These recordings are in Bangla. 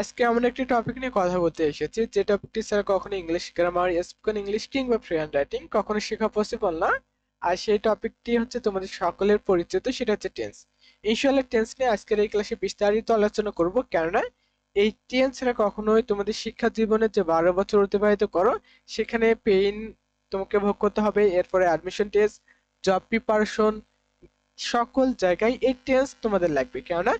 আজকে আমরা একটি টপিক নিয়ে কথা বলতে এসেছি, যে টপিকটি স্যার কখনো ইংলিশ গ্রামার স্পোকেন ইংলিশ কিংবা ফ্রি হ্যান্ড রাইটিং কখনো শেখা পসিবল না। আর সেই টপিকটি হচ্ছে তোমাদের সকলের পরিচিত, সেটা হচ্ছে টেন্স ইনশাল্লাহ টেন্স নিয়ে আজকের এই ক্লাসে বিস্তারিত আলোচনা করব, কেননা এই টেন্সরা কখনোই তোমাদের শিক্ষা জীবনের যে বারো বছর অতিবাহিত করো, সেখানে পেইন তোমাকে ভোগ করতে হবে। এরপরে অ্যাডমিশন টেস্ট জব প্রিপারেশন সকল জায়গায় এই টেন্স তোমাদের লাগবে। কেননা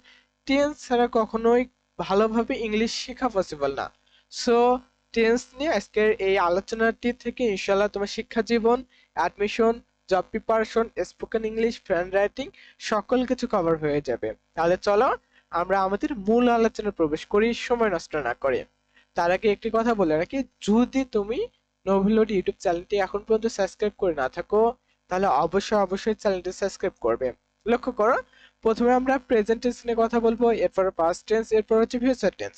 টেন্স ছাড়া কখনোই ভালোভাবে ইংলিশ শেখা পসিবল না। সো টেন্স নিয়ে আজকের এই আলোচনাটি থেকে ইনশাল্লাহ তোমার শিক্ষা জীবন admission job preparation spoken English friend writing সকল কিছু কভার হয়ে যাবে। তাহলে চলো আমরা আমাদের মূল আলোচনায় প্রবেশ করি, সময় নষ্ট না করে। তার আগে একটি কথা বলে রাখি, যদি তুমি নোভিলোড ইউটিউব চ্যানেলটি এখন পর্যন্ত সাবস্ক্রাইব করে না থাকো, তাহলে অবশ্যই অবশ্যই চ্যানেলটি সাবস্ক্রাইব করবে। লক্ষ্য করো প্রথমে আমরা প্রেজেন্ট টেন্স নিয়ে কথা বলব, এরপর পাস্ট টেন্স এরপর হচ্ছে ফিউচার টেন্স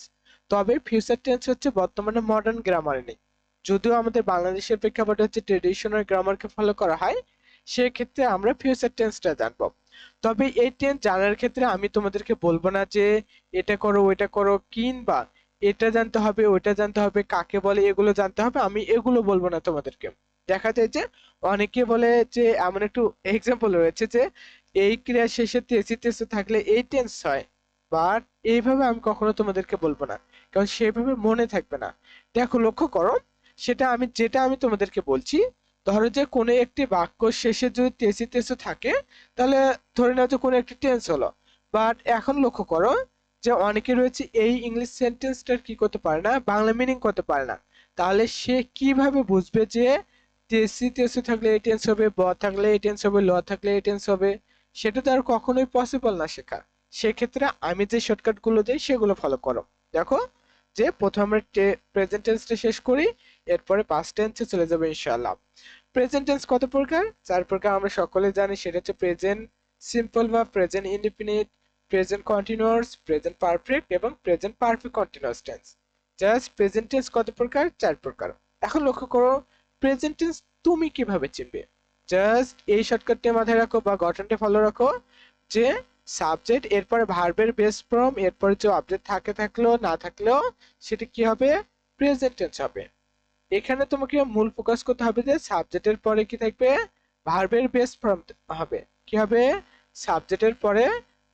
তবে ফিউচার টেন্স হচ্ছে বর্তমানে মডার্ন গ্রামারে নেই। যদিও আমাদের বাংলাদেশের প্রেক্ষাপটে হচ্ছে ট্রেডিশনাল গ্রামারকে ফলো করা হয়, সেক্ষেত্রে আমরা ফিউচার টেন্সটা জানব। তবে এই টেন্স জানার ক্ষেত্রে আমি তোমাদেরকে বলব না যে এটা করো, ওইটা করো, কিংবা এটা জানতে হবে, ওইটা জানতে হবে, কাকে বলে, এগুলো জানতে হবে, আমি এগুলো বলব না তোমাদেরকে। দেখা যায় যে অনেকে বলে যে, এমন একটু এক্সাম্পল রয়েছে যে এই ক্রিয়া শেষে তেসি তেসি থাকলে এই টেন্স হয়। বাট এইভাবে আমি কখনো তোমাদেরকে বলব না। কারণ সেভাবে মনে থাকবে না। দেখো, লক্ষ্য করো, সেটা আমি, যেটা আমি তোমাদেরকে বলছি, ধরো যে কোনো একটি বাক্য শেষে যদি তেসি তেসি থাকে, তাহলে ধরে নাও যে কোনো একটি টেন্স হলো। বাট এখন লক্ষ্য করো যে অনেকে রয়েছে এই ইংলিশ সেন্টেন্সটার কি করতে পারে না, বাংলা মিনিং করতে পারে না। তাহলে সে কীভাবে বুঝবে যে তেসি তেসি থাকলে এই টেন্স হবে, ব থাকলে এই টেন্স হবে, ল থাকলে এই টেন্স হবে? সেটা তো আর কখনোই পসিবল না শেখা। সেক্ষেত্রে আমি যে শর্টকাটগুলো দিই, সেগুলো ফলো করো। দেখো, যে প্রথমে আমরা প্রেজেন্ট টেন্সটা শেষ করি, এরপরে পাস্ট টেন্সে চলে যাবে ইনশাআল্লাহ। প্রেজেন্ট টেন্স কত প্রকার? চার প্রকার, আমরা সকলে জানি, সেটা হচ্ছে প্রেজেন্ট সিম্পল বা present indefinite present continuous present perfect এবং present perfect continuous tense just present tense কত প্রকার? চার প্রকার। এখন লক্ষ্য করো প্রেজেন্ট টেন্স তুমি কীভাবে চিনবে? জাস্ট এই শর্টকাটটি মাথায় রাখো বা গঠনটা ফলো রাখো যে সাবজেক্ট এরপরে ভার্বের বেস ফর্ম এরপরে যে অবজেক্ট থাকে থাকলেও, না থাকলেও, সেটা কি হবে? প্রেজেন্ট টেন্স হবে। এখানে তোমাকে মূল ফোকাস করতে হবে যে সাবজেক্টের পরে কি থাকবে? ভার্বের বেস ফর্ম হবে। কি হবে? সাবজেক্টের পরে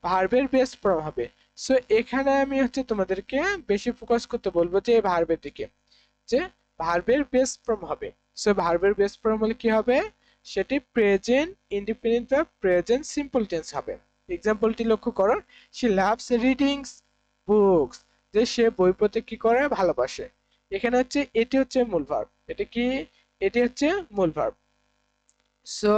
ভার্বের বেস ফর্ম হবে। সো এখানে আমি হচ্ছে তোমাদেরকে বেশি ফোকাস করতে বলব যে ভার্বের দিকে। যে ভার্বের বেস ফর্ম হবে। সো ভার্বের বেস ফর্ম হলে কি হবে? সেটি প্রেজেন্ট ইন্ডিপেন্ডেন্ট বা প্রেজেন্ট সিম্পল টেন্স হবে। এক্সাম্পলটি লক্ষ্য করো সে লাভস রিডিংস বুকস যে সে বই পড়তে কি করে? ভালোবাসে। এখানে হচ্ছে, এটি হচ্ছে মূল ভার্ব এটা কি? এটি হচ্ছে মূল ভার্ব সো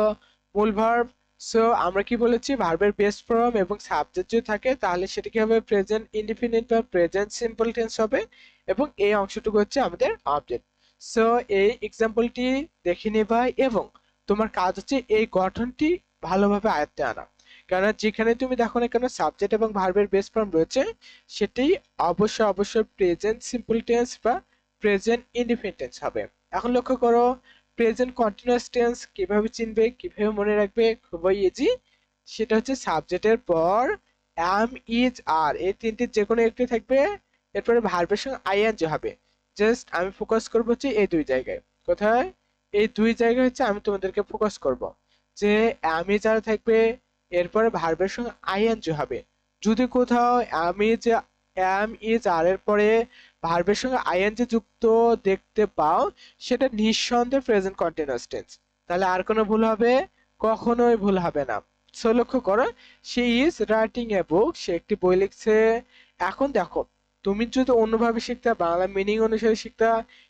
মূল ভার্ব সো আমরা কি বলেছি? ভার্বের বেস ফর্ম এবং সাবজেক্ট যদি থাকে, তাহলে সেটা কি হবে? প্রেজেন্ট ইন্ডিপেন্ডেন্ট বা প্রেজেন্ট সিম্পল টেন্স হবে এবং এই অংশটুকু হচ্ছে আমাদের অবজেক্ট সো এই এক্সাম্পলটি দেখে নেবা এবং তোমার কাজ হচ্ছে এই গঠনটি ভালোভাবে আয়ত্তে আনা। কারণ যেখানে তুমি দেখো না কেন সাবজেক্ট এবং ভার্বের বেস ফর্ম রয়েছে, সেটি অবশ্যই অবশ্যই প্রেজেন্ট সিম্পল টেন্স বা প্রেজেন্ট ইন্ডিপেন্ডেন্স হবে। এখন লক্ষ্য করো প্রেজেন্ট কন্টিনিউয়াস টেন্স কীভাবে চিনবে, কীভাবে মনে রাখবে, খুবই ইজি সেটা হচ্ছে সাবজেক্টের পর অ্যাম ইজ আর এই তিনটি যে কোনো একটি থাকবে। এরপরে ভার্বের সঙ্গে আইএনজি হবে। জাস্ট আমি ফোকাস করব হচ্ছে এই দুই জায়গায়। কোথায়? এই দুই জায়গায় হচ্ছে আমি তোমাদেরকে ফোকাস করব। যে ইজ আর থাকবে, এরপরে ভার্বের সঙ্গে আইএনজি হবে। যদি কোথাও আমি ইজ অ্যাম ইজ আর এর পরে ভার্বের সঙ্গে আইএনজি যুক্ত দেখতে পাও, সেটা নিঃসন্দেহে প্রেজেন্ট কন্টিনিউয়াস টেন্স তাহলে আর কোনো ভুল হবে? কখনোই ভুল হবে না। সো লক্ষ্য করো সে ইজ রাইটিং এ বুক সে একটি বই লিখছে। এখন দেখো, তুমি যদি অন্যভাবে শিখতে, বাংলা মিনিং অনুসারে শিখতে,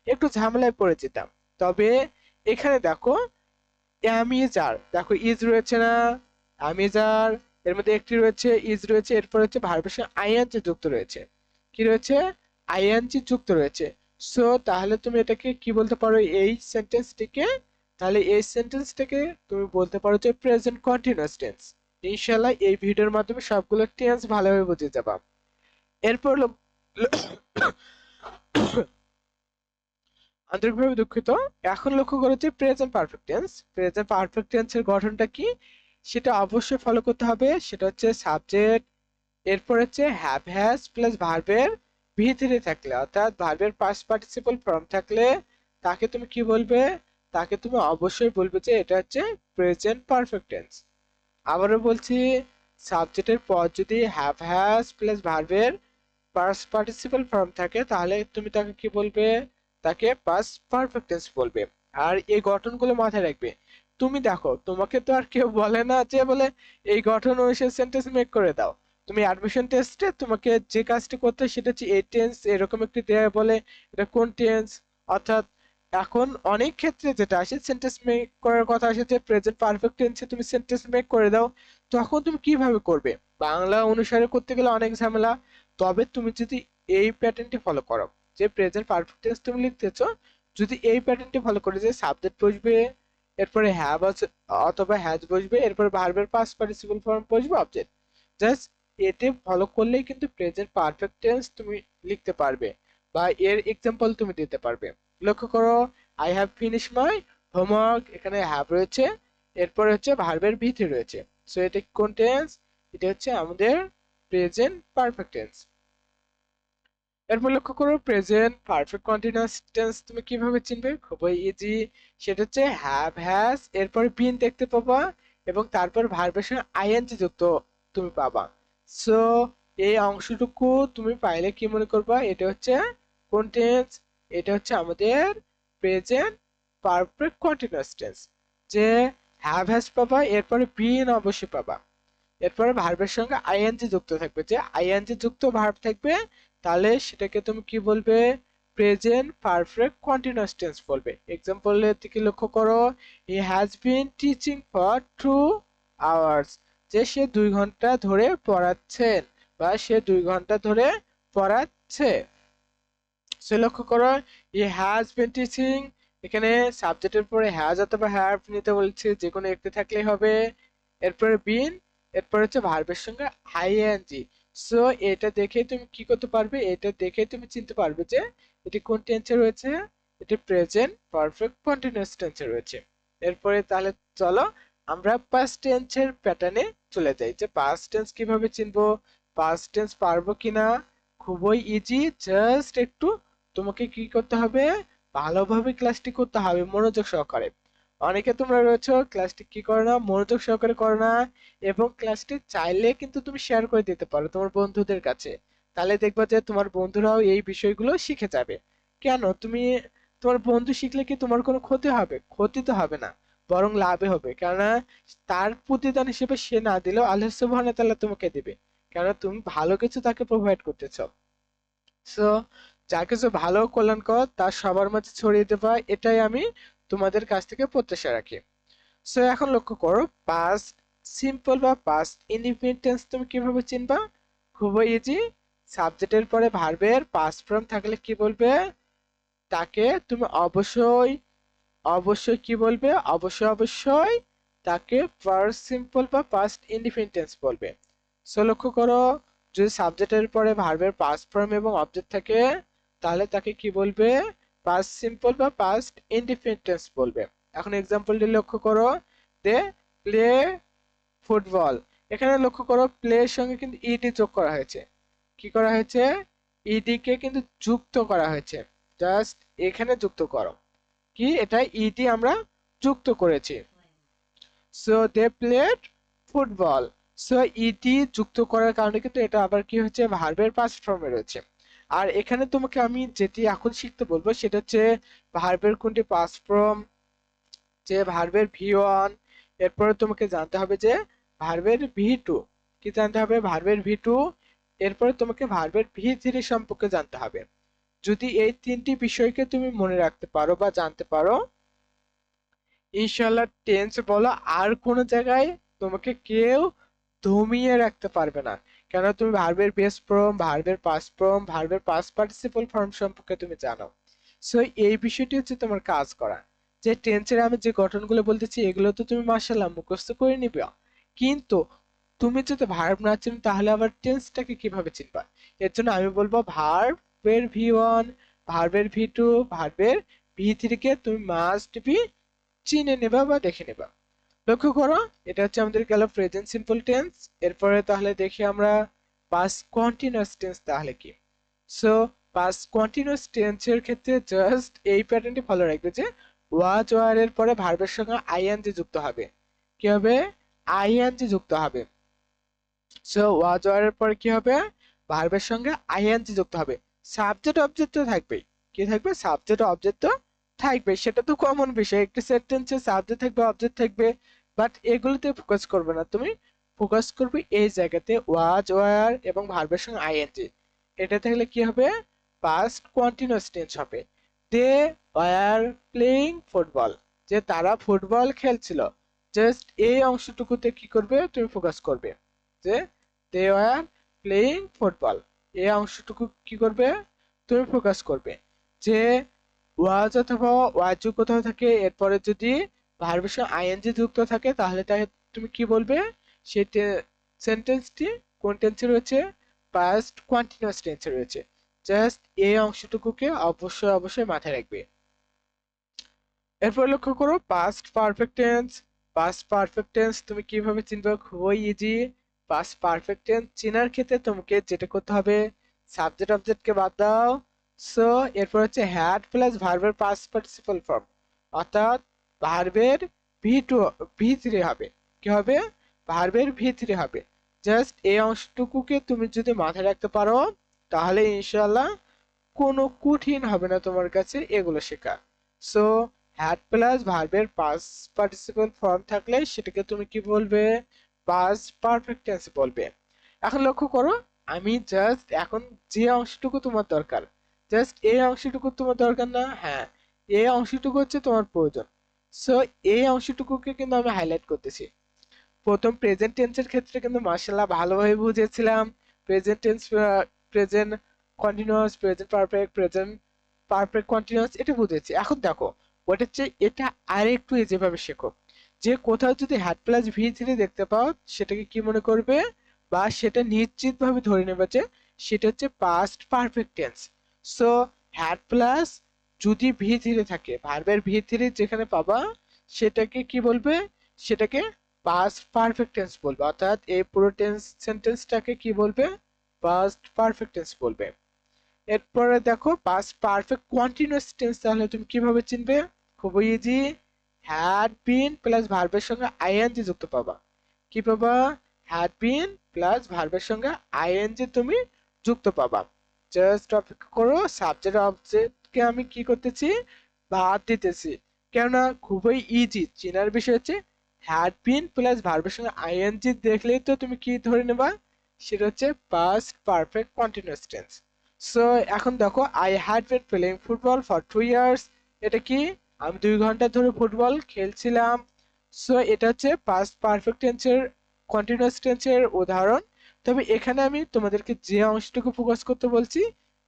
একটু ঝামেলায় পড়ে যেতাম। তবে এখানে দেখো, অ্যামিজার। দেখো, ইজ রয়েছে না, অ্যামিজার, এর মধ্যে একটি রয়েছে, ইজ রয়েছে, এরপর হচ্ছে ভার্বের সঙ্গে আইএনজি যুক্ত রয়েছে। কি রয়েছে? আইএনজি যুক্ত রয়েছে। সো তাহলে তুমি এটাকে কি বলতে পারো এই সেন্টেন্সটিকে তাহলে এই সেন্টেন্সটাকে তুমি বলতে পারো যে প্রেজেন্ট কন্টিনিউয়াস টেন্স ইনশাআল্লাহ এই ভিডিওর মাধ্যমে সবগুলো টেন্স ভালোভাবে বুঝে যাবা। এরপর আন্তরিকভাবে দুঃখিত। এখন লক্ষ্য করো যে present perfect tense present perfect টেন্সের গঠনটা কি? সেটা অবশ্যই ফলো করতে হবে। সেটা হচ্ছে সাবজেক্ট এরপর হচ্ছে হ্যাভ হ্যাজ প্লাস ভার্বের ভি থ্রি থাকলে। অর্থাৎ ভার্বের পাস্ট পার্টিসিপল ফর্ম থাকলে তাকে তুমি কি বলবে? তাকে তুমি অবশ্যই বলবে যে এটা হচ্ছে প্রেজেন্ট পারফেক্ট টেন্স আবারও বলছি সাবজেক্টের পর যদি হ্যাভ হ্যাজ প্লাস ভার্বের পাস্ট পার্টিসিপল ফর্ম থাকে, তাহলে তুমি তাকে কি বলবে? তাকে পাস্ট পারফেক্ট টেন্স বলবে। আর এই গঠনগুলো মাথায় রাখবে। তুমি দেখো, তোমাকে তো আর কেউ বলে না যে বলে, এই গঠন অনুসারে সেন্টেন্স মেক করে দাও। তুমি অ্যাডমিশন টেস্টে তোমাকে যে কাজটি করতে সেটা হচ্ছে এই টেন্স এরকম একটি দেয়া বলে, এটা কোন টেন্স অর্থাৎ এখন অনেক ক্ষেত্রে যেটা আসে সেন্টেন্স মেক করার কথা আসে যে প্রেজেন্ট পারফেক্ট টেন্সে তুমি সেন্টেন্স মেক করে দাও, তখন তুমি কীভাবে করবে? বাংলা অনুসারে করতে গেলে অনেক ঝামেলা। তবে তুমি যদি এই প্যাটার্নটি ফলো করো। যে প্রেজেন্ট পারফেক্ট টেন্স তুমি লিখতেছো, যদি এই প্যাটার্নটি ফলো করে যে সাবজেক্ট বসবে, এরপরে হ্যাভ অথবা হ্যাজ বসবে, এরপরে ভার্বের পাস্ট পার্টিসিপল ফর্ম বসবে অবজেক্ট জাস্ট এতে ফলো করলেই কিন্তু প্রেজেন্ট পারফেক্ট টেন্স তুমি লিখতে পারবে বা এর এক্সাম্পল তুমি দিতে পারবে। লক্ষ্য করো I have finish my homework এখানে হ্যাভ রয়েছে, এরপরে হচ্ছে ভার্বের ভিতরে রয়েছে। সো এটা কোন টেন্স এটা হচ্ছে আমাদের প্রেজেন্ট পারফেক্ট টেন্স এরপর লক্ষ্য করো প্রেজেন্ট পারফেক্ট কন্টিনিউয়াস টেন্স তুমি কীভাবে চিনবে? খুবই ইজি সেটা হচ্ছে হ্যাভ হ্যাজ এরপরে বিন দেখতে পাবা এবং তারপর ভার্বের সঙ্গে আইএনজি যুক্ত তুমি পাবা। সো এই অংশটুকু তুমি পাইলে কি মনে করবা? এটা হচ্ছে কোন টেন্স এটা হচ্ছে আমাদের প্রেজেন্ট পারফেক্ট কন্টিনিউয়াস টেন্স যে হ্যাভ হ্যাজ পাবা, এরপরে বিন অবশ্যই পাবা। এরপরে ভার্বের সঙ্গে আইএনজি যুক্ত থাকবে। যে আইএনজি যুক্ত ভার্ব থাকবে তাহলে সেটাকে তুমি কি বলবে? প্রেজেন্ট পারফেক্ট কন্টিনিউয়াস টেন্স বলবে। এক্সাম্পলের দিকে লক্ষ্য করো he has been teaching for two hours যে সে দুই ঘণ্টা ধরে পড়াচ্ছেন বা সে দুই ঘণ্টা ধরে পড়াচ্ছে। সে লক্ষ্য করো হি হ্যাজ বিন টিচিং এখানে সাবজেক্টের পরে হ্যাজ অথবা হ্যাভ নিতে বলছে, যে কোনো একটি থাকলেই হবে। এরপরে বিন এরপর হচ্ছে ভার্বের সঙ্গে আইএনজি সো এটা দেখে তুমি কি করতে পারবে? এটা দেখে তুমি চিনতে পারবে যে, এটি কোন টেন্সে রয়েছে? এটি প্রেজেন্ট পারফেক্ট কন্টিনিউয়াস টেন্সে রয়েছে। এরপরে তাহলে চলো, আমরা পাস্ট টেন্সের প্যাটার্নে চলে যাই যে পাস্ট টেন্স কীভাবে চিনবো? পাস্ট টেন্স পারব কিনা? খুবই ইজি জাস্ট একটু তোমাকে কি করতে হবে? ভালোভাবে ক্লাসটি করতে হবে, মনোযোগ সহকারে। অনেকে তোমরা রয়েছো ক্লাসটি কি করো না, মনোযোগ সহকারে করো না, এবং ক্লাসটি চাইলে কিন্তু তুমি শেয়ার করে দিতে পারো তোমার বন্ধুদের কাছে। তাহলে দেখবা যে তোমার বন্ধুরাও এই বিষয়গুলো শিখে যাবে। কেন? তুমি, তোমার বন্ধু শিখলে কি তোমার কোনো ক্ষতি হবে? ক্ষতি তো হবে না, বরং লাভে হবে। কেননা, তার প্রতিদান হিসেবে সে না দিলেও আল্লাহ ওয়া তাআলা তোমাকে দিবে। কেননা, তুমি ভালো কিছু তাকে প্রোভাইড করতেছ। সো যা কিছু ভালো কল্যাণ কর তা সবার মাঝে ছড়িয়ে দেবা, এটাই আমি তোমাদের কাছ থেকে প্রত্যাশা রাখি। সো এখন লক্ষ্য করো পাস্ট সিম্পল বা পাস্ট ইনডিফিনিট টেন্স তুমি কীভাবে চিনবা? খুবই ইজি সাবজেক্টের পরে ভার্বের পাস ফর্ম থাকলে কি বলবে? তাকে তুমি অবশ্যই অবশ্যই কি বলবে? অবশ্যই অবশ্যই তাকে ফার্স্ট সিম্পল বা পাস্ট ইনডিফিনিট টেন্স বলবে। সো লক্ষ্য করো, যদি সাবজেক্টের পরে ভার্বের পাস ফর্ম এবং অবজেক্ট থাকে, তাহলে তাকে কি বলবে? পাস্ট সিম্পল বা পাস্ট ইনডিফিনিট টেন্স বলবে। এখন এক্সাম্পলটি লক্ষ্য করো দে প্লে ফুটবল এখানে লক্ষ্য করো প্লে এর সঙ্গে কিন্তু ইডি যোগ করা হয়েছে। কি করা হয়েছে? ইডি কে কিন্তু যুক্ত করা হয়েছে। জাস্ট এখানে যুক্ত করো। কি? এটা ইডি আমরা যুক্ত করেছি। So they played football so E D যুক্ত করার কারণে কিন্তু এটা আবার কি হচ্ছে ভার্বের পাস্ট ফর্মে রয়েছে। আর এখানে তোমাকে আমি যেটি এখন শিখতে বলব, সেটা হচ্ছে ভার্বের কোনটি পাস্ট ফর্ম যে ভার্বের ভি ওয়ান এরপরে তোমাকে জানতে হবে যে ভার্বের ভি টু কি জানতে হবে? ভার্বের ভি টু এরপরে তোমাকে ভার্বের ভি থ্রি সম্পর্কে জানতে হবে। যদি এই তিনটি বিষয়কে তুমি মনে রাখতে পারো বা জানতে পারো ইনশাল্লাহ টেন্স বলো, আর কোনো জায়গায় তোমাকে কেউ দমিয়ে রাখতে পারবে না। কেন তুমি ভার্বের বেস ফর্ম ভার্বের পাস ফর্ম ভার্বের পাস পার্টিসিপল ফর্ম সম্পর্কে তুমি জানো? সো এই বিষয়টি হচ্ছে তোমার কাজ করা। যে টেন্সের আমি যে গঠনগুলো বলতেছি, এগুলো তো তুমি মার্শাল্লাহ মুখস্থ করে নিবে কিন্তু তুমি যদি ভার্ব না চিনো, তাহলে আবার টেন্সটাকে কীভাবে চিনবা? এর জন্য আমি বলব ভার্বের ভি ওয়ান ভার্বের ভি টু ভার্বের ভি থ্রি কে তুমি মাস্ট বি চিনে নেবা বা দেখে নেবা। লক্ষ্য করো, এটা হচ্ছে আমাদের গেল প্রেজেন্ট সিম্পল টেন্স এরপরে তাহলে দেখি আমরা পাস কন্টিনিউয়াস টেন্স তাহলে কি? সো পাস কন্টিনিউয়াস টেন্সের ক্ষেত্রে জাস্ট এই প্যাটার্নটি ফলো রাখবে যে ওয়াজ ওয়ার এর পরে ভার্বের সঙ্গে আইএনজি যুক্ত হবে। কি হবে? আইএনজি যুক্ত হবে। সো ওয়াজ ওয়ার এর পরে কি হবে? ভার্বের সঙ্গে আইএনজি যুক্ত হবে। সাবজেক্ট অবজেক্ট তো থাকবেই। কি থাকবে? সাবজেক্ট অবজেক্ট তো থাকবে সেটা তো কমন বিষয়। একটি সেন্টেন্সে সাবজেক্ট থাকবে অবজেক্ট থাকবে। বাট এগুলোতে ফোকাস করবে না। তুমি ফোকাস করবে এই জায়গাতে ওয়াজ ওয়ার এবং ভার্বের সঙ্গে আইএনজি এটা থাকলে কি হবে? পাস্ট কন্টিনিউয়াস টেন্স হবে। দে ওয়ার প্লেইং ফুটবল যে তারা ফুটবল খেলছিল। জাস্ট এই অংশটুকুতে কি করবে? তুমি ফোকাস করবে। যে দে ওয়ার প্লেইং ফুটবল এই অংশটুকু কি করবে? তুমি ফোকাস করবে। যে ওয়াজ অথবা ওয়াজ কোথাও থাকে, এরপরে যদি ভার্বের সঙ্গে আইএনজি যুক্ত থাকে, তাহলে তাই তুমি কি বলবে? সেই সেন্টেন্সটি কোন টেন্সে রয়েছে? পাস্ট কন্টিনিউয়াস টেন্সে রয়েছে। জাস্ট এই অংশটুকুকে অবশ্যই অবশ্যই মাথায় রাখবে। এরপর লক্ষ্য করো past perfect tense past perfect tense তুমি কীভাবে চিনবে? খুবই ইজি পাস্ট পারফেক্ট টেন্স চেনার ক্ষেত্রে তোমাকে যেটা করতে হবে সাবজেক্ট অবজেক্টকে বাদ দাও। সো এরপর হচ্ছে হ্যাড প্লাস ভার্বের পাস্ট পার্টিসিপাল ফর্ম অর্থাৎ ভার্বের ভি টু ভি থ্রি হবে। কি হবে? ভার্বের ভি থ্রি হবে। জাস্ট এই অংশটুকুকে তুমি যদি মাথায় রাখতে পারো, তাহলে ইনশাল্লাহ কোনো কঠিন হবে না তোমার কাছে এগুলো শেখা। সো হ্যাড প্লাস ভার্বের পাস পার্টিসিপাল ফর্ম থাকলে সেটাকে তুমি কি বলবে? পাস পারফেক্ট টেন্স বলবে। এখন লক্ষ্য করো, আমি জাস্ট এখন যে অংশটুকু তোমার দরকার। জাস্ট এই অংশটুকু তোমার দরকার না হ্যাঁ এই অংশটুকু হচ্ছে তোমার প্রয়োজন। সো এই অংশটুকুকে কিন্তু আমি হাইলাইট করতেছি। প্রথম প্রেজেন্ট টেন্সের ক্ষেত্রে কিন্তু মার্শাল্লাহ ভালোভাবে বুঝেছিলাম। Present tense present continuous present perfect present perfect continuous এটা বুঝেছি। এখন দেখো ওটা হচ্ছে, এটা আরেকটু যেভাবে শেখো। যে কোথাও যদি হ্যাড প্লাস ভি থ্রি দেখতে পাও, সেটাকে কি মনে করবে? বা সেটা নিশ্চিতভাবে ধরে নেবে যে সেটা হচ্ছে past perfect tense so had plus যদি ভি থ্রি থাকে ভার্বের ভি যেখানে পাবা, সেটাকে কি বলবে? সেটাকে পাস্ট পারফেক্ট টেন্স বলবে। অর্থাৎ এই পুরো টেন্স সেন্টেন্সটাকে কি বলবে? পাস্ট পারফেক্ট টেন্স বলবে। এরপরে দেখো পাস্ট পারফেক্ট কন্টিনিউয়াস টেন্স তাহলে তুমি কীভাবে চিনবে? খুবই ইজি হ্যাড বিন প্লাস ভার্বের সঙ্গে আইএনজি যুক্ত পাবা। কি পাবা? হ্যাড বিন প্লাস ভার্বের সঙ্গে আইএনজি তুমি যুক্ত পাবা। জাস্ট অপেক্ষা করো সাবজেক্ট অবজেক্টকে আমি কি করতেছি? বাদ দিতেছি। কেননা খুবই ইজি চেনার বিষয় হচ্ছে হ্যাড বিন প্লাস ভার্বের সঙ্গে আইএনজি দেখলেই তো তুমি কি ধরে নেবা? সেটা হচ্ছে past perfect continuous tense so এখন দেখো I had been playing football for two years এটা কি? আমি দুই ঘণ্টা ধরে ফুটবল খেলছিলাম। সো এটা হচ্ছে পাস্ট পারফেক্ট টেন্সের কন্টিনিউয়াস টেন্সের উদাহরণ। তবে এখানে আমি তোমাদেরকে যে অংশটুকু ফোকাস করতে বলছি,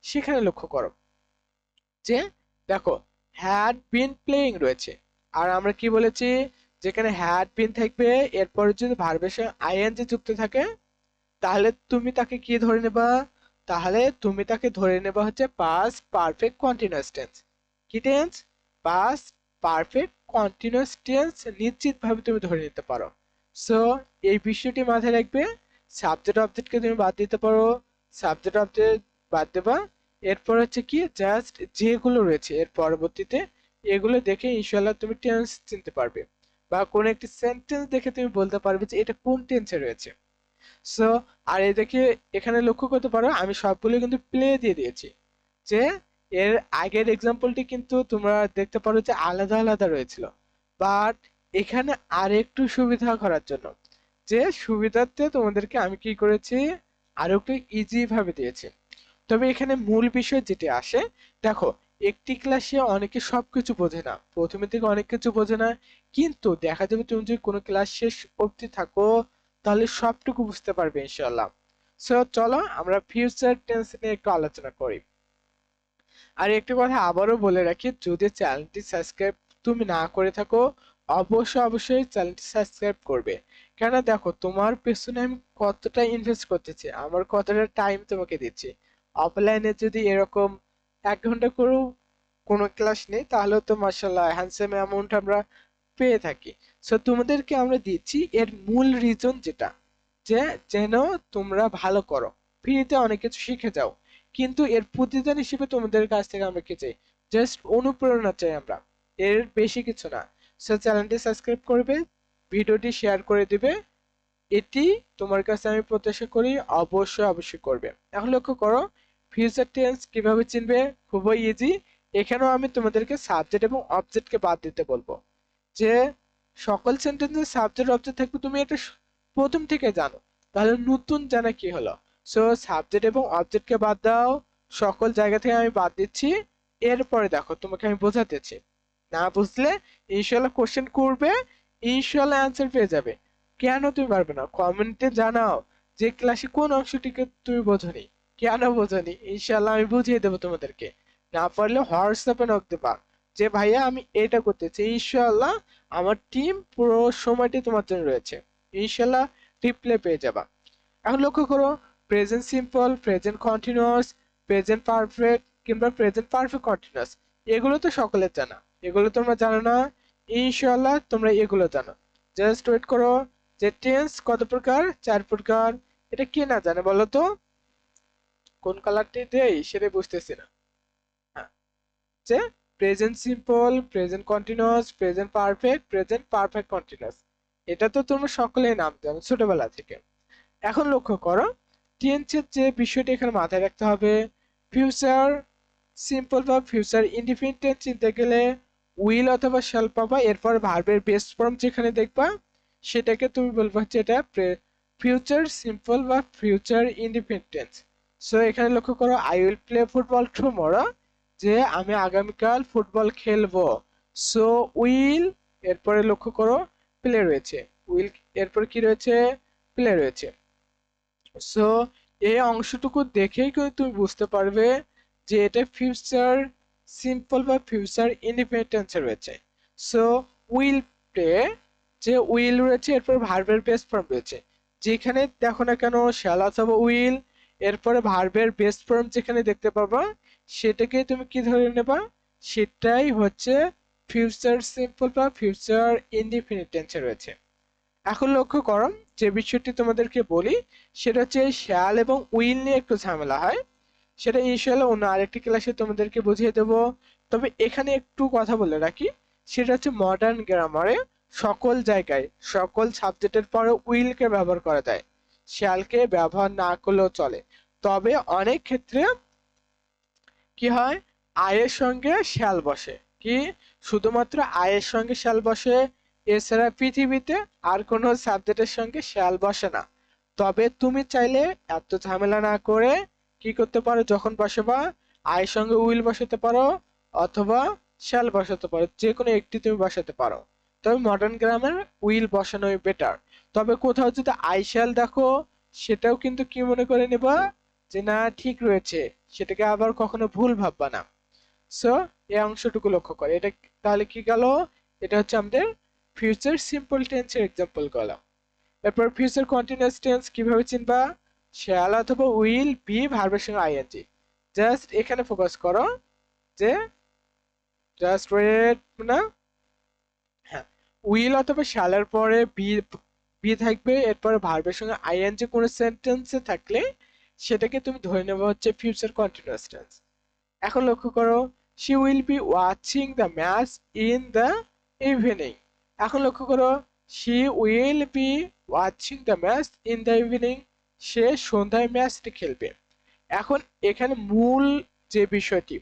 সেখানে লক্ষ্য করো। যে দেখো হ্যাড বিন প্লেইং রয়েছে। আর আমরা কি বলেছি? যেখানে হ্যাড বিন থাকবে, এরপরে যদি ভার্বের সঙ্গে আইএনজি যুক্ত থাকে, তাহলে তুমি তাকে কি ধরে নেবা? তাহলে তুমি তাকে ধরে নেবা হচ্ছে পাস্ট পারফেক্ট কন্টিনিউয়াস টেন্স কি tense past perfect continuous tense নিশ্চিতভাবে তুমি ধরে নিতে পারো। সো এই বিষয়টি মাথায় রাখবে। সাবজেক্ট অবজেক্টকে তুমি বাদ দিতে পারো। সাবজেক্ট অবজেক্ট বাদ দেবা। এরপর হচ্ছে কি জাস্ট যেগুলো রয়েছে, এর পরবর্তীতে এগুলো দেখে ইনশাল্লাহ তুমি টেন্স চিনতে পারবে। বা কোন একটি সেন্টেন্স দেখে তুমি বলতে পারবে যে এটা কোন টেন্সে রয়েছে। সো আর দেখে এখানে লক্ষ্য করতে পারো, আমি সবগুলো কিন্তু প্লে দিয়ে দিয়েছি। যে এর আগের এক্সাম্পলটি কিন্তু তোমরা দেখতে পারো যে আলাদা আলাদা রয়েছিল। বাট এখানে আর একটু সুবিধা করার জন্য। যে সুবিধার্থে তোমাদেরকে আমি কি করেছি, আরও একটু ইজি ভাবে দিয়েছি। তবে এখানে মূল বিষয় যেটি আসে, দেখো, একটি ক্লাসে অনেকে সবকিছু বোঝে না। প্রথমে থেকে অনেক কিছু বোঝে না। কিন্তু দেখা যাবে তুমি যদি কোনো ক্লাস শেষ অবধি থাকো, তাহলে সবটুকু বুঝতে পারবে ইনশাল্লাহ সো চলো আমরা ফিউচার টেন্স নিয়ে একটু আলোচনা করি। আর একটি কথা আবারও বলে রাখি, যদি চ্যানেলটি সাবস্ক্রাইব তুমি না করে থাকো, অবশ্যই অবশ্যই চ্যানেলটি সাবস্ক্রাইব করবে। কেন দেখো, তোমার পেছনে আমি কতটা ইনভেস্ট করতেছি, আমার কতটা টাইম তোমাকে দিচ্ছি। অফলাইনে যদি এরকম এক ঘণ্টা করেও কোনো ক্লাস নেই, তাহলে তো মার্শাল্লাহ হ্যান্ডসাম অ্যামাউন্ট আমরা পেয়ে থাকি। সো তোমাদেরকে আমরা দিচ্ছি এর মূল রিজন যেটা, যে যেন তোমরা ভালো করো। ফ্রিতে অনেক কিছু শিখে যাও। কিন্তু এর প্রতিদান হিসেবে তোমাদের কাছ থেকে আমরা কি চাই? জাস্ট অনুপ্রেরণা চাই আমরা। এর বেশি কিছু না। সো চ্যানেলটি সাবস্ক্রাইব করবে, ভিডিওটি শেয়ার করে দিবে। এটি তোমার কাছে আমি প্রত্যাশা করি, অবশ্যই অবশ্যই করবে। এখন লক্ষ্য করো ফিউচার টেন্স কীভাবে চিনবে? খুবই ইজি এখানেও আমি তোমাদেরকে সাবজেক্ট এবং অবজেক্টকে বাদ দিতে বলব। যে সকল সেন্টেন্সে সাবজেক্ট অবজেক্ট থাকবে, তুমি এটা প্রথম থেকে জানো। তাহলে নতুন জানা কি হলো? সো সাবজেক্ট এবং অবজেক্টকে বাদ দাও। সকল জায়গা থেকে আমি বাদ দিচ্ছি। এরপরে দেখো, তোমাকে আমি বোঝাতেছি না বুঝলে ইনশাল্লাহ কোশ্চেন করবে ইনশাল্লাহ অ্যান্সার পেয়ে যাবে। কেন তুমি পারবে না? কমেন্টে জানাও যে ক্লাসে কোন অংশটিকে তুমি বোঝনি। কেন বোঝনি? ইনশাল্লাহ আমি বুঝিয়ে দেবো তোমাদেরকে। না পারলে হোয়াটসঅ্যাপে নক দেবা যে, ভাইয়া, আমি এটা করতেছি ইনশাল্লাহ আমার টিম পুরো সময়টি তোমার জন্য রয়েছে। ইনশাল্লাহ রিপ্লাই পেয়ে যাবা। এখন লক্ষ্য করো present simple present continuous present perfect কিংবা প্রেজেন্ট পারফেক্ট কন্টিনিউয়াস এগুলো তো সকলের জানা। এগুলো তোমরা জানো না। ইনশাল্লাহ তোমরা এগুলো জানো। জাস্ট ওয়েট করো যে টেন্স কত প্রকার? চার প্রকার। এটা কে না জানে বলো তো? কোন কালারটি দেই সেটা বুঝতেছি না। হ্যাঁ। যে present simple present continuous present perfect present perfect continuous এটা তো তোমরা সকলেই নাম জানো ছোটবেলা থেকে। এখন লক্ষ্য করো টেন্সের যে বিষয়টি এখানে মাথায় রাখতে হবে ফিউচার সিম্পল বা ফিউচার ইন্ডিপেন্ডেন্ট চিনতে গেলে উইল অথবা শ্যাল পাবা, এরপর ভার্বের বেস্ট ফর্ম যেখানে দেখবা, সেটাকে তুমি বলব হচ্ছে এটা ফিউচার সিম্পল বা ফিউচার ইন্ডিপেন্ডেন্স সো এখানে লক্ষ্য করো I will play football tomorrow যে আমি আগামীকাল ফুটবল খেলব। সো উইল এরপরে লক্ষ্য করো প্লে রয়েছে। উইল এরপর কি রয়েছে? প্লে রয়েছে। সো এই অংশটুকু দেখেই কিন্তু তুমি বুঝতে পারবে যে এটা ফিউচার সিম্পল বা ফিউচার ইন্ডিপেন্ডেন্সে রয়েছে। সো উইল প্লে যে উইল রয়েছে, এরপর ভার্বের বেস্ট ফর্ম রয়েছে। যেখানে দেখো না কেন শ্যাল অথবা উইল এরপরে ভার্বের বেস্ট ফর্ম যেখানে দেখতে পাবা, সেটাকে তুমি কি ধরে নেবা? সেটাই হচ্ছে ফিউচার সিম্পল বা ফিউচার ইন্ডিপেন্ডেন্সে রয়েছে। এখন লক্ষ্য করো, যে বিষয়টি তোমাদেরকে বলি, সেটা হচ্ছে শ্যাল এবং উইল নিয়ে একটু ঝামেলা হয়। সেটা ইনশাল্লাহ অন্য আরেকটি ক্লাসে তোমাদেরকে বুঝিয়ে দেবো। তবে এখানে একটু কথা বলে রাখি, সেটা হচ্ছে মডার্ন গ্রামারে সকল জায়গায়, সকল সাবজেক্টের পরে উইলকে ব্যবহার করা যায়। শ্যালকে ব্যবহার না করলেও চলে। তবে অনেক ক্ষেত্রে কি হয়? আয়ের সঙ্গে শ্যাল বসে। কি? শুধুমাত্র আয়ের সঙ্গে শ্যাল বসে, এছাড়া পৃথিবীতে আর কোনো সাবজেক্টের সঙ্গে শ্যাল বসে না। তবে তুমি চাইলে এত ঝামেলা না করে কি করতে পারো? যখন বসাবা আয়ের সঙ্গে উইল বসাতে পারো অথবা শ্যাল বসাতে পারো। যে কোনো একটি তুমি বসাতে পারো। তবে মডার্ন গ্রামের উইল বসানোই বেটার তবে কোথাও যদি আই শ্যাল দেখো, সেটাও কিন্তু কি মনে করে নেবা যে না, ঠিক রয়েছে। সেটাকে আবার কখনো ভুল ভাববা না। সো এই অংশটুকু লক্ষ্য করে। এটা তাহলে কি গেল? এটা হচ্ছে আমাদের ফিউচার সিম্পল টেন্সের এক্সাম্পল গেল। এরপর ফিউচার কন্টিনিউয়াস টেন্স কীভাবে চিনবা? শ্যাল অথবা উইল বি ভার্বের সঙ্গে আইএনজি জাস্ট এখানে ফোকাস করো যে জাস্ট ওয়েট না? হ্যাঁ। উইল অথবা শ্যালের পরে বি বি থাকবে, এরপরে ভার্বের সঙ্গে আইএনজি কোনো সেন্টেন্সে থাকলে সেটাকে তুমি ধরে নেবে হচ্ছে ফিউচার কন্টিনিউয়াস টেন্স এখন লক্ষ্য করো she will be watching the match in the evening এখন লক্ষ্য করো she will be watching the match in the evening সে সন্ধ্যায় ম্যাচটি খেলবে। এখন এখানে মূল যে বিষয়টি,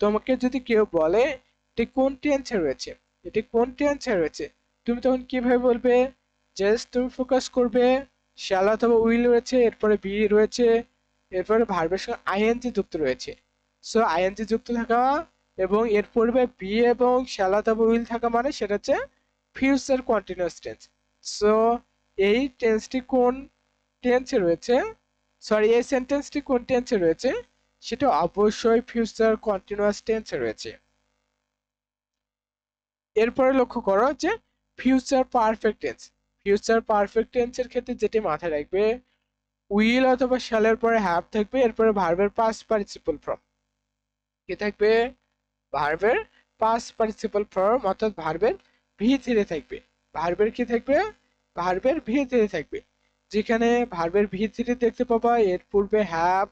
তোমাকে যদি কেউ বলে, এটি কোন টেন্সে রয়েছে? এটি কোন টেন্সে রয়েছে? তুমি তখন কীভাবে বলবে? জাস্ট তুমি ফোকাস করবে শ্যাল অথবা উইল রয়েছে, এরপরে বি রয়েছে, এরপরে ভার্বের সঙ্গে আইএনজি যুক্ত রয়েছে। সো আইএনজি যুক্ত থাকা এবং এর পূর্বে বি এবং শ্যাল অথবা উইল থাকা মানে সেটা হচ্ছে ফিউচার কন্টিনিউয়াস টেন্স সো এই টেন্সটি কোন টেন্সে রয়েছে? সরি এই সেন্টেন্সটি কোন টেন্সে রয়েছে? সেটা অবশ্যই ফিউচার কন্টিনিউয়াস টেন্সে রয়েছে। এরপরে লক্ষ্য করো যে future perfect tense future perfect টেন্সের ক্ষেত্রে যেটি মাথায় রাখবে উইল অথবা শ্যালের পরে হ্যাভ থাকবে এরপরে ভার্বের পাস্ট পার্টিসিপল ফর্ম কি থাকবে? ভার্বের পাস্ট পার্টিসিপল ফর্ম অর্থাৎ ভার্বের ভি থ্রি থাকবে। ভার্বের কি থাকবে? ভার্বের ভি থ্রি থাকবে। যেখানে ভার্বের ভি থ্রি দেখতে পাবা, এর পূর্বে হ্যাভ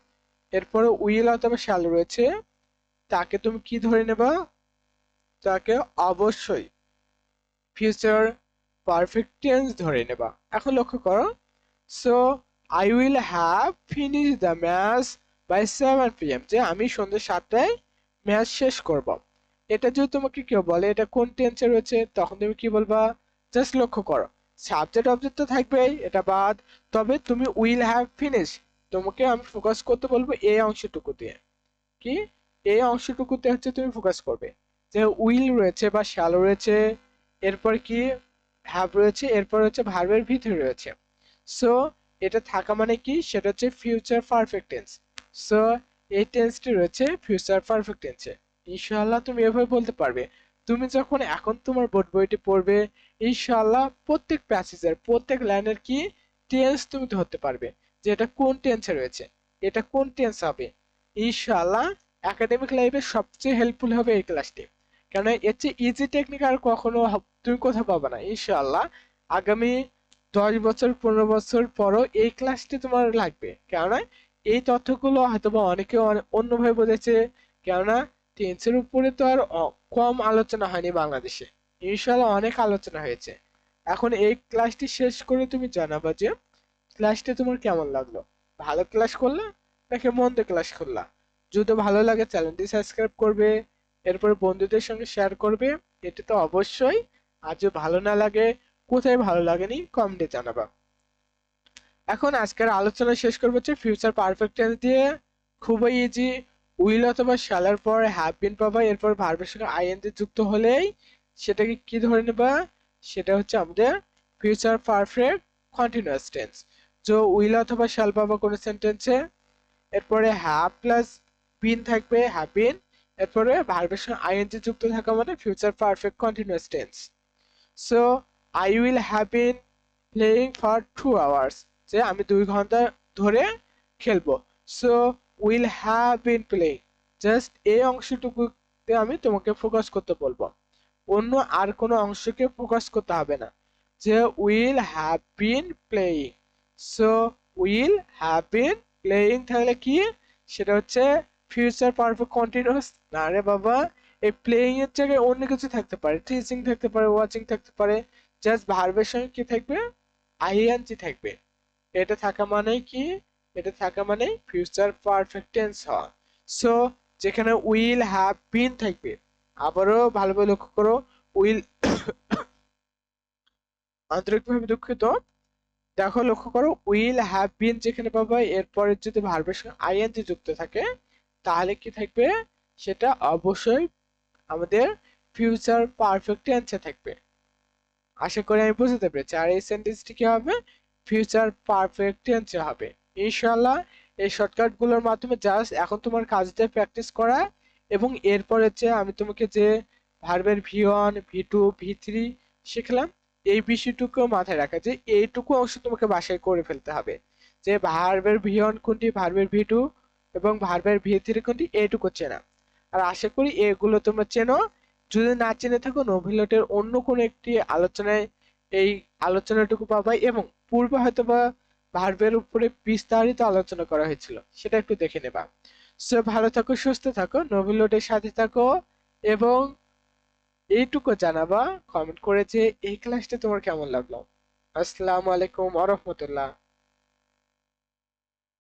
এরপরে উইল অথবা শ্যাল রয়েছে। তাকে তুমি কি ধরে নেবা? তাকে অবশ্যই ফিউচার পারফেক্ট টেন্স ধরে নেবা। এখন লক্ষ্য করো। So I will have finish the match by seven P M যে আমি সন্ধ্যে সাতটায় ম্যাচ শেষ করব। এটা যদি তোমাকে কেউ বলে, এটা কোন টেন্সে রয়েছে, তখন তুমি কি বলবা? জাস্ট লক্ষ্য করো। সাবজেক্ট অবজেক্ট তো থাকবেই, এটা বাদ। তবে তুমি উইল হ্যাভ ফিনিশ তোমাকে আমি ফোকাস করতে বলব এই অংশটুকু দিয়ে কি? এই অংশটুকুতে হচ্ছে তুমি ফোকাস করবে। যে উইল রয়েছে বা শ্যাল রয়েছে, এরপর কি? হ্যাভ রয়েছে, এরপর হচ্ছে ভার্বের ভিতরে রয়েছে। সো এটা থাকা মানে কি? সেটা হচ্ছে ফিউচার পারফেক্ট টেন্স সো এই টেন্সটি রয়েছে ফিউচার পারফেক্ট টেন্সে ইনশাআল্লাহ তুমি এভাবে বলতে পারবে। তুমি যখন এখন তোমার বোর্ড বইটি পড়বে, ইনশাআল্লাহ প্রত্যেক প্যাসেজের প্রত্যেক লাইনের কি? টেন্স তুমি ধরতে পারবে যে এটা কোন টেন্সে রয়েছে। এটা কোন টেন্স হবে? ইনশাআল্লাহ একাডেমিক লাইফে সবচেয়ে হেল্পফুল হবে এই ক্লাসটি কেন এর চেয়ে ইজি টেকনিক আর কখনো তুমি কোথাও পাবে না, ইনশাআল্লাহ। আগামী দশ বছর, পনেরো বছর পরও এই ক্লাসটি তোমার লাগবে। কেননা এই তথ্যগুলো হয়তোবা অনেকে অন্যভাবে বোঝেছে কেননা টেন্সের উপরে তো আর কম আলোচনা হয়নি বাংলাদেশে। ইনশাআল্লাহ অনেক আলোচনা হয়েছে। এখন এই ক্লাসটি শেষ করে তুমি জানাবা যে ক্লাসটি তোমার কেমন লাগল? ভালো ক্লাস করলা নাকি মন্দ ক্লাস করলা? যদি ভালো লাগে চ্যানেলটি সাবস্ক্রাইব করবে, এরপর বন্ধুদের সঙ্গে শেয়ার করবে, এটা তো অবশ্যই। যদি ভালো না লাগে, কোথায় ভালো লাগেনি কমেন্টে জানাবা। এখন আজকের আলোচনা শেষ করব হচ্ছে ফিউচার পারফেক্ট দিয়ে। খুবই ইজি উইল অথবা শ্যালার পর হ্যাভ বিন পাবা, এরপর ভার্বের সঙ্গে আইএনজি যুক্ত হলেই সেটাকে কি ধরে নেবা? সেটা হচ্ছে আমাদের ফিউচার পারফেক্ট কন্টিনিউয়াস টেন্স যে উইল অথবা শ্যাল পাবা কোনো সেন্টেন্সে এরপরে হ্যাভ প্লাস বিন থাকবে হ্যাভ বিন এরপরে ভার্বের সঙ্গে আইএনজি যুক্ত থাকা মানে future perfect continuous tense so I will have been playing for two hours যে আমি দুই ঘণ্টা ধরে খেলব। So will have been playing just এই অংশটুকুতে আমি তোমাকে ফোকাস করতে বলব। অন্য আর কোনো অংশকে ফোকাস করতে হবে না। যে will have been playing so will have been playing থাকলে কি? সেটা হচ্ছে ফিউচার পারফেক্ট কন্টিনিউয়াস না রে বাবা এই প্লেয়িং এর জায়গায় অন্য কিছু থাকতে পারে টিচিং থাকতে পারে ওয়াচিং থাকতে পারে জাস্ট ভার্বের সঙ্গে কি থাকবে? আইএনজি থাকবে। এটা থাকা মানে কি? এটা থাকা মানে ফিউচার পারফেক্ট টেন্স হওয়া। সো যেখানে উইল হ্যাভ বিন থাকবে, আবারও ভালোভাবে লক্ষ্য করো উইল আন্তরিকভাবে দুঃখিত। দেখো, লক্ষ্য করো উইল হ্যাভ বিন যেখানে পাবা, এরপরে যদি ভার্বের সঙ্গে আইএনজি যুক্ত থাকে, তাহলে কি থাকবে? সেটা অবশ্যই আমাদের ফিউচার পারফেক্ট টেন্সে থাকবে। আশা করি আমি বুঝতে পেরেছি। আর এই সেন্টেন্সটি কি হবে? ফিউচার পারফেক্ট টেন্সে হবে। ইনশাআল্লাহ এই শর্টকাটগুলোর মাধ্যমে জাস্ট এখন তোমার কাজটা প্র্যাকটিস করা এবং এরপর হচ্ছে আমি তোমাকে যে ভার্বের V one V two V three শিখলাম, এই বিষয়টুকু মাথায় রাখা যে এইটুকু অংশ তোমাকে বাসায় করে ফেলতে হবে। যে ভার্বের ভি ওয়ান কোনটি ভার্বের ভি টু এবং ভার্বের ভি থ্রি কোনটি, এইটুকু চেনা আর আশা করি এগুলো তোমরা চেনো। যদি না চেনে থাকো, নোভেলটের অন্য কোনো একটি আলোচনায় এই আলোচনাটুকু পাবা এবং পূর্বে হয়তোবা ভার্বের উপরে বিস্তারিত আলোচনা করা হয়েছিল, সেটা একটু দেখে নেবা। সো, ভালো থাকো, সুস্থ থাকো, নোভেলটের সাথে থাকো এবং এইটুকু জানাবা কমেন্ট করে যে এই ক্লাসটা তোমার কেমন লাগল। আসসালামু আলাইকুম আ রহমতুল্লাহ।